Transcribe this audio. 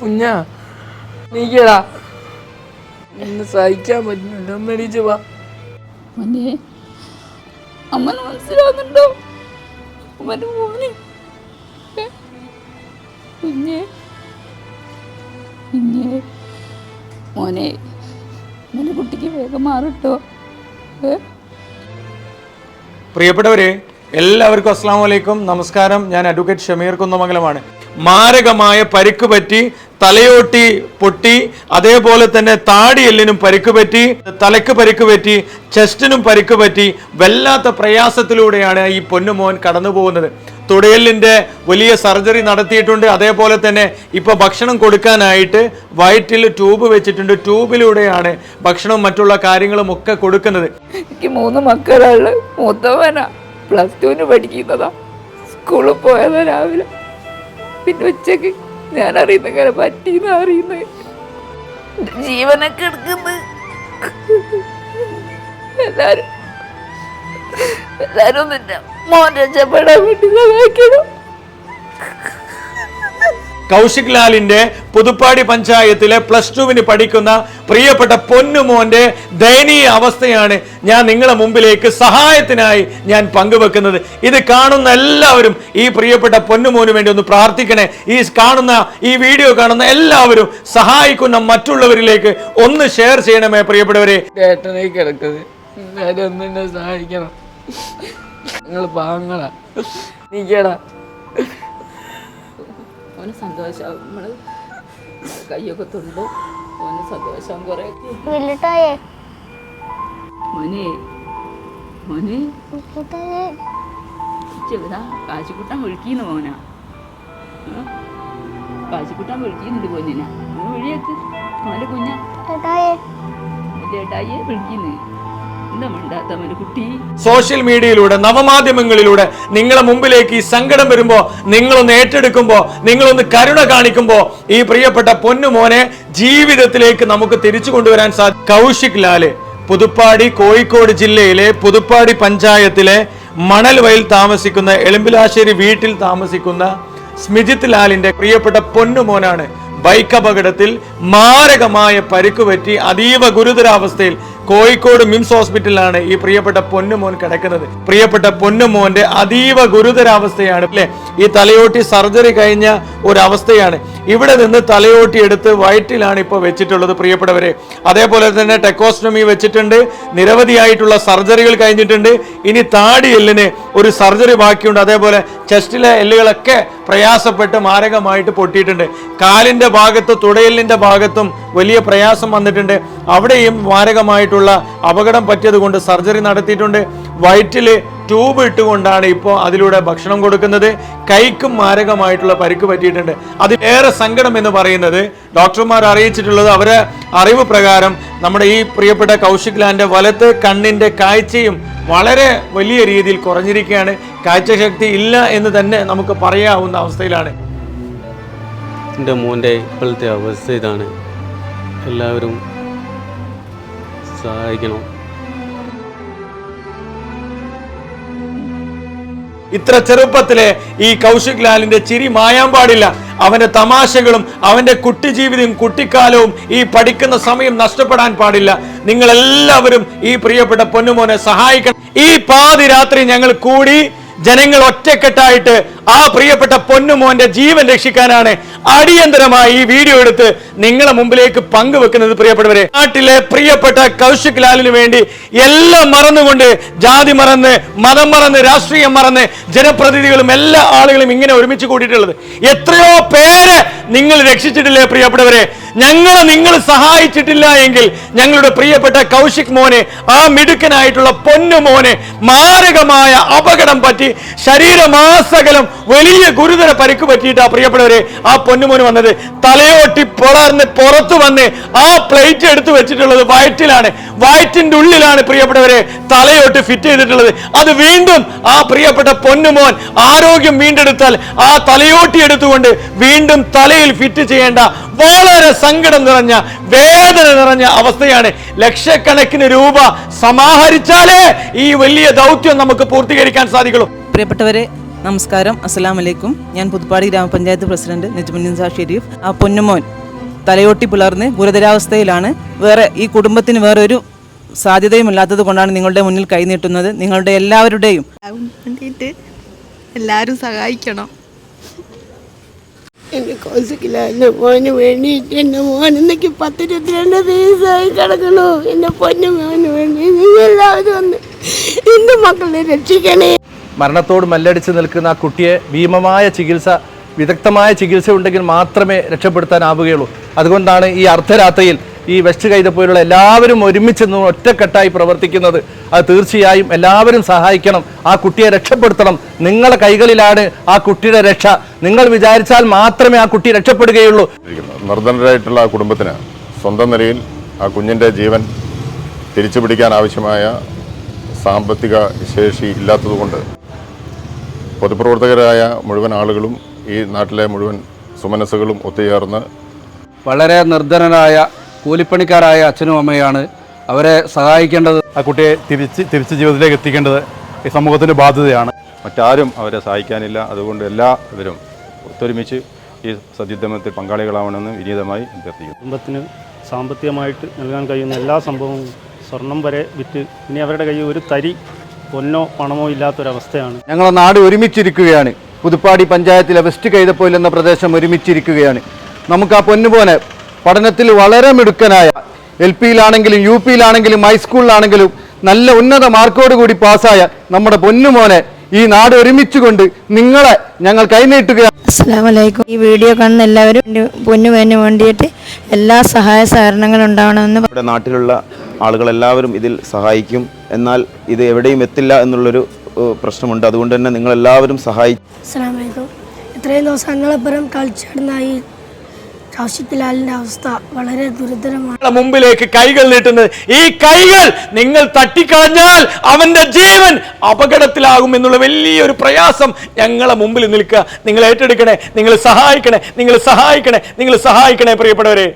കുഞ്ഞാ നീക്കടാ. ഇന്ന് സഹിക്കാൻ പറ്റുന്നില്ല ഒന്ന് എണീച്ച് വാ. മോനെ അമ്മന് മനസ്സിലാവുന്നുണ്ടോ? അമ്മന്റെ മോനെ. ഏ? കുഞ്ഞെ കുഞ്ഞെ. മോനെ മോനെ കുട്ടിക്ക് വേഗം മാറിട്ടോ. ഏ? പ്രിയപ്പെട്ടവരെ എല്ലാവർക്കും അസ്സാം വലൈക്കും നമസ്കാരം. ഞാൻ അഡ്വക്കേറ്റ് ഷമീർ കുന്നമംഗലമാണ്. മാരകമായ പരിക്ക് പറ്റി തലയോട്ടി പൊട്ടി അതേപോലെ തന്നെ താടിയെല്ലിനും പരിക്ക് പറ്റി തലയ്ക്ക് പരിക്ക് പറ്റി ചെസ്റ്റിനും പരിക്ക് പറ്റി വല്ലാത്ത പ്രയാസത്തിലൂടെയാണ് ഈ പൊന്നുമോൻ കടന്നു പോകുന്നത് തുടയലിന്റെ വലിയ സർജറി നടത്തിയിട്ടുണ്ട്. അതേപോലെ തന്നെ ഇപ്പോൾ ഭക്ഷണം കൊടുക്കാനായിട്ട് വയറ്റിൽ ട്യൂബ് വെച്ചിട്ടുണ്ട്. ട്യൂബിലൂടെയാണ് ഭക്ഷണവും മറ്റുള്ള കാര്യങ്ങളും ഒക്കെ കൊടുക്കുന്നത്. എനിക്ക് മൂന്ന് മക്കളുള്ള മൂത്തവനാ. പ്ലസ് ടുവിന് പഠിക്കുന്നതാ. സ്കൂളിൽ പോയതാ രാവിലെ. പിന്നെ ഉച്ചയ്ക്ക് ഞാൻ അറിയുന്ന കാര്യം പറ്റീന്ന് അറിയുന്നത് ജീവനൊക്കെ എടുക്കുന്നത് എല്ലാരും എല്ലാരും നിന്നെ മോൻ രക്ഷപ്പെടാൻ വേണ്ടി സഹായിക്കണം. കൗശിക് ലാലിന്റെ പുതുപ്പാടി പഞ്ചായത്തിലെ പ്ലസ് ടുവിന് പഠിക്കുന്ന പ്രിയപ്പെട്ട പൊന്നുമോന്റെ ദയനീയ അവസ്ഥയാണ് ഞാൻ നിങ്ങളെ മുമ്പിലേക്ക് സഹായത്തിനായി ഞാൻ പങ്കുവെക്കുന്നത്. ഇത് കാണുന്ന എല്ലാവരും ഈ പ്രിയപ്പെട്ട പൊന്നുമോന് വേണ്ടി ഒന്ന് പ്രാർത്ഥിക്കണേ. ഈ കാണുന്ന ഈ വീഡിയോ കാണുന്ന എല്ലാവരും സഹായിക്കുന്ന മറ്റുള്ളവരിലേക്ക് ഒന്ന് ഷെയർ ചെയ്യണമേ പ്രിയപ്പെട്ടവരെ. സഹായിക്കണം. നിങ്ങൾ പാങ്ങളാ നീക്കടാ. ഓന് സന്തോഷം. നമ്മൾ കയ്യൊക്കെ തുണ്ടും ഓന് സന്തോഷം കുറെ. മോനെ മോനെ. ചെറുതാ കാശിക്കുട്ടൻ വിളിക്കുന്നു മോനാ? കാശിക്കുട്ടൻ വിളിക്കുന്നുണ്ട് കുഞ്ഞിനെ. വിളിയേക്ക് മോന്റെ കുഞ്ഞ. ചേട്ടായിയെ വിളിക്കുന്നു. സോഷ്യൽ മീഡിയയിലൂടെ നവമാധ്യമങ്ങളിലൂടെ നിങ്ങളെ മുമ്പിലേക്ക് ഈ സങ്കടം വരുമ്പോ നിങ്ങളൊന്ന് ഏറ്റെടുക്കുമ്പോ നിങ്ങളൊന്ന് കരുണ കാണിക്കുമ്പോ ഈ പ്രിയപ്പെട്ട പൊന്നുമോനെ ജീവിതത്തിലേക്ക് നമുക്ക് തിരിച്ചു കൊണ്ടുവരാൻ സാധിക്കും കൗശിക് ലാൽ പുതുപ്പാടി കോഴിക്കോട് ജില്ലയിലെ പുതുപ്പാടി പഞ്ചായത്തിലെ മണൽ വയൽ താമസിക്കുന്ന എളുമ്പിലാശ്ശേരി വീട്ടിൽ താമസിക്കുന്ന സ്മിജിത് ലാലിന്റെ പ്രിയപ്പെട്ട പൊന്നുമോനാണ് ബൈക്ക് അപകടത്തിൽ മാരകമായ പരിക്കുപറ്റി അതീവ ഗുരുതരാവസ്ഥയിൽ കോഴിക്കോട് മിംസ് ഹോസ്പിറ്റലിലാണ് ഈ പ്രിയപ്പെട്ട പൊന്നുമോൻ കിടക്കുന്നത്. പ്രിയപ്പെട്ട പൊന്നുമോന്റെ അതീവ ഗുരുതരാവസ്ഥയാണ് അല്ലെ? ഈ തലയോട്ടി സർജറി കഴിഞ്ഞ ഒരു അവസ്ഥയാണ് ഇവിടെ നിന്ന് തലയോട്ടി എടുത്ത് വയറ്റിലാണ് ഇപ്പോൾ വെച്ചിട്ടുള്ളത് പ്രിയപ്പെട്ടവരെ. അതേപോലെ തന്നെ ടെക്കോസ്റ്റമി വെച്ചിട്ടുണ്ട്. നിരവധിയായിട്ടുള്ള സർജറികൾ കഴിഞ്ഞിട്ടുണ്ട്. ഇനി താടി എല്ലിന് ഒരു സർജറി ബാക്കിയുണ്ട്. അതേപോലെ ചെസ്റ്റിലെ എല്ലുകളൊക്കെ പ്രയാസപ്പെട്ട് മാരകമായിട്ട് പൊട്ടിയിട്ടുണ്ട്. കാലിന്റെ ഭാഗത്ത് തുടയലിന്റെ ഭാഗത്തും വലിയ പ്രയാസം വന്നിട്ടുണ്ട്. അവിടെയും മാരകമായിട്ടുള്ള അപകടം പറ്റിയതുകൊണ്ട് സർജറി നടത്തിയിട്ടുണ്ട്. വയറ്റിൽ ട്യൂബ് ഇട്ടുകൊണ്ടാണ് ഇപ്പോൾ അതിലൂടെ ഭക്ഷണം കൊടുക്കുന്നത്. കൈക്കും മാരകമായിട്ടുള്ള പരിക്ക് പറ്റിയിട്ടുണ്ട്. അതിലേറെ സങ്കടം എന്ന് പറയുന്നത് ഡോക്ടർമാർ അറിയിച്ചിട്ടുള്ളത് അവരെ അറിവ് പ്രകാരം നമ്മുടെ ഈ പ്രിയപ്പെട്ട കൗശിക് ലാന്റെ വലത്ത് കണ്ണിന്റെ കാഴ്ചയും വളരെ വലിയ രീതിയിൽ കുറഞ്ഞിരിക്കുകയാണ്. കാഴ്ചശക്തി ഇല്ല എന്ന് തന്നെ നമുക്ക് പറയാവുന്ന അവസ്ഥയിലാണ്. എന്റെ മോന്റെ ഇപ്പോഴത്തെ അവസ്ഥ ഇതാണ്. എല്ലാവരും സഹായിക്കണം. ഇത്ര ചെറുപ്പത്തിലെ ഈ കൗശിക് ലാലിന്റെ ചിരി മായാൻ പാടില്ല. അവന്റെ തമാശകളും അവന്റെ കുട്ടിജീവിതവും കുട്ടിക്കാലവും ഈ പഠിക്കുന്ന സമയം നഷ്ടപ്പെടാൻ പാടില്ല. നിങ്ങൾ എല്ലാവരും ഈ പ്രിയപ്പെട്ട പൊന്നുമോനെ സഹായിക്കണം. ഈ പാതിരാത്രി ഞങ്ങൾ കൂടി ജനങ്ങൾ ഒറ്റക്കെട്ടായിട്ട് ആ പ്രിയപ്പെട്ട പൊന്നുമോന്റെ ജീവൻ രക്ഷിക്കാനാണ് അടിയന്തരമായി ഈ വീഡിയോ എടുത്ത് നിങ്ങളെ മുമ്പിലേക്ക് പങ്കുവെക്കുന്നത് പ്രിയപ്പെട്ടവരെ. നാട്ടിലെ പ്രിയപ്പെട്ട കൗശിക് ലാലിന് വേണ്ടി എല്ലാം മറന്നുകൊണ്ട് ജാതി മറന്ന് മതം മറന്ന് രാഷ്ട്രീയം മറന്ന് ജനപ്രതിനിധികളും എല്ലാ ആളുകളും ഇങ്ങനെ ഒരുമിച്ച് കൂടിയിട്ടുള്ളത്. എത്രയോ പേരെ നിങ്ങൾ രക്ഷിച്ചിട്ടില്ലേ പ്രിയപ്പെട്ടവരെ? ഞങ്ങളെ നിങ്ങൾ സഹായിച്ചിട്ടില്ല എങ്കിൽ ഞങ്ങളുടെ പ്രിയപ്പെട്ട കൗശിക് മോനെ ആ മിടുക്കനായിട്ടുള്ള പൊന്നു മോനെ മാരകമായ അപകടം പറ്റി ശരീരമാസകലം വലിയ ഗുരുതര പരിക്ക് പറ്റിയിട്ട് പ്രിയപ്പെട്ടവരെ ആ പൊന്നുമോന് വന്നത്. തലയോട്ടി പൊളർന്ന് പുറത്തു വന്ന് ആ പ്ലേറ്റ് എടുത്തു വെച്ചിട്ടുള്ളത് വയറ്റിലാണ്. വയറ്റിന്റെ ഉള്ളിലാണ് പ്രിയപ്പെട്ടവരെ തലയോട്ട് ഫിറ്റ് ചെയ്തിട്ടുള്ളത്. അത് വീണ്ടും ആ പ്രിയപ്പെട്ട പൊന്നുമോൻ ആരോഗ്യം വീണ്ടെടുത്താൽ ആ തലയോട്ടി എടുത്തുകൊണ്ട് വീണ്ടും തലയിൽ ഫിറ്റ് ചെയ്യേണ്ട വളരെ സങ്കടം നിറഞ്ഞ വേദന നിറഞ്ഞ അവസ്ഥയാണ്. ലക്ഷക്കണക്കിന് രൂപ സമാഹരിച്ചാലേ ഈ വലിയ ദൗത്യം നമുക്ക് പൂർത്തീകരിക്കാൻ സാധിക്കുള്ളൂ. പ്രിയപ്പെട്ടവരെ നമസ്കാരം അസ്സലാം വലൈക്കും ഞാൻ പുതുപ്പാടി ഗ്രാമപഞ്ചായത്ത് പ്രസിഡന്റ് നജ്മുന്നിസ ഷെരീഫ്. ആ പൊന്നുമോൻ തലയോട്ടി പിളർന്ന് ഗുരുതരാവസ്ഥയിലാണ്. വേറെ ഈ കുടുംബത്തിന് വേറെ ഒരു സാധ്യതയും ഇല്ലാത്തത് കൊണ്ടാണ് നിങ്ങളുടെ മുന്നിൽ കൈനീട്ടുന്നത് നിങ്ങളുടെ എല്ലാവരുടെയും വേണ്ടിയിട്ട് എല്ലാവരും സഹായിക്കണം. എന്റെ കോസിക്കില്ല മോന് വേണ്ടിയിട്ട് എന്റെ മോൻ ഇന്നേക്ക് പത്തിരുപത്തിരണ്ട് ദിവസമായി കിടക്കണു എന്റെ പൊന്നു മോന് വേണ്ടി നിങ്ങൾ എല്ലാവരും ഒന്ന് എന്റെ മക്കളെ രക്ഷിക്കണേ. മരണത്തോട് മല്ലടിച്ച് നിൽക്കുന്ന ആ കുട്ടിയെ ഭീമമായ ചികിത്സ വിദഗ്ധമായ ചികിത്സ ഉണ്ടെങ്കിൽ മാത്രമേ രക്ഷപ്പെടുത്താനാവുകയുള്ളൂ. അതുകൊണ്ടാണ് ഈ അർദ്ധരാത്രിയിൽ ഈ വെസ്റ്റ് കൈതപ്പോലുള്ള എല്ലാവരും ഒരുമിച്ച് നിന്ന് ഒറ്റക്കെട്ടായി പ്രവർത്തിക്കുന്നത്. അത് തീർച്ചയായും എല്ലാവരും സഹായിക്കണം. ആ കുട്ടിയെ രക്ഷപ്പെടുത്തണം. നിങ്ങളുടെ കൈകളിലാണ് ആ കുട്ടിയുടെ രക്ഷ. നിങ്ങൾ വിചാരിച്ചാൽ മാത്രമേ ആ കുട്ടി രക്ഷപ്പെടുകയുള്ളൂ. നിർദ്ധനരായിട്ടുള്ള ആ കുടുംബത്തിന് സ്വന്തം നിലയിൽ ആ കുഞ്ഞിന്റെ ജീവൻ തിരിച്ചു പിടിക്കാൻ ആവശ്യമായ സാമ്പത്തിക ശേഷി ഇല്ലാത്തതുകൊണ്ട് പൊതുപ്രവർത്തകരായ മുഴുവൻ ആളുകളും ഈ നാട്ടിലെ മുഴുവൻ സുമനസ്സുകളും ഒത്തുചേർന്ന് വളരെ നിർധനരായ കൂലിപ്പണിക്കാരായ അച്ഛനും അമ്മയാണ് അവരെ സഹായിക്കേണ്ടത്. ആ കുട്ടിയെ തിരിച്ച് തിരിച്ച് ജീവിതത്തിലേക്ക് എത്തിക്കേണ്ടത് ഈ സമൂഹത്തിന്റെ ബാധ്യതയാണ്. മറ്റാരും അവരെ സഹായിക്കാനില്ല. അതുകൊണ്ട് എല്ലാവരും ഒത്തൊരുമിച്ച് ഈ സത്യുദ്ധമത്തിൽ പങ്കാളികളാവണമെന്ന് വിനീതമായി അഭ്യർത്ഥിക്കുന്നു. കുടുംബത്തിന് സാമ്പത്തികമായിട്ട് നൽകാൻ കഴിയുന്ന എല്ലാ സംഭവവും സ്വർണം വരെ വിറ്റ് ഇനി അവരുടെ കയ്യിൽ ഒരു തരി പൊന്നോ പണമോ ഇല്ലാത്തൊരവസ്ഥയാണ്. ഞങ്ങളെ നാട് ഒരുമിച്ചിരിക്കുകയാണ്. പുതുപ്പാടി പഞ്ചായത്തിലെ വെസ്റ്റ് കൈതപ്പോയിൽ എന്ന പ്രദേശം ഒരുമിച്ചിരിക്കുകയാണ്. നമുക്ക് ആ പൊന്നുപോലെ പഠനത്തിൽ വളരെ മിടുക്കനായ എൽ പിയിലാണെങ്കിലും യു പിയിലാണെങ്കിലും ഹൈസ്കൂളിലാണെങ്കിലും നല്ല ഉന്നത മാർക്കോട് കൂടി പാസ്സായ നമ്മുടെ പൊന്നുമോനെ ഈ നാട് ഒരുമിച്ചുകൊണ്ട് നിങ്ങളെ ഞങ്ങൾ കൈനീട്ടുകയാണ്. ഈ വീഡിയോ കാണുന്ന എല്ലാവരും എന്റെ പൊന്നു മോന് വേണ്ടിയിട്ട് എല്ലാ സഹായ സഹകരണങ്ങളും ഉണ്ടാവണമെന്ന് നമ്മുടെ നാട്ടിലുള്ള ആളുകളെല്ലാവരും ഇതിൽ സഹായിക്കും. എന്നാൽ ഇത് എവിടെയും എത്തില്ല എന്നുള്ളൊരു പ്രശ്നമുണ്ട്. അതുകൊണ്ട് തന്നെ നിങ്ങളെല്ലാവരും സഹായിക്കും ഇത്രയും ദിവസങ്ങളപ്പുറം കളിച്ചിടുന്നായി അവസ്ഥ വളരെ ദുരിതരമാണ്. മുമ്പിലേക്ക് കൈകൾ നീട്ടുന്നത്. ഈ കൈകൾ നിങ്ങൾ തട്ടിക്കളഞ്ഞാൽ അവന്റെ ജീവൻ അപകടത്തിലാകും എന്നുള്ള വലിയൊരു പ്രയാസം ഞങ്ങളെ മുമ്പിൽ നിൽക്കുക. നിങ്ങൾ ഏറ്റെടുക്കണേ നിങ്ങൾ സഹായിക്കണേ നിങ്ങൾ സഹായിക്കണേ നിങ്ങൾ സഹായിക്കണേ പ്രിയപ്പെട്ടവരെ.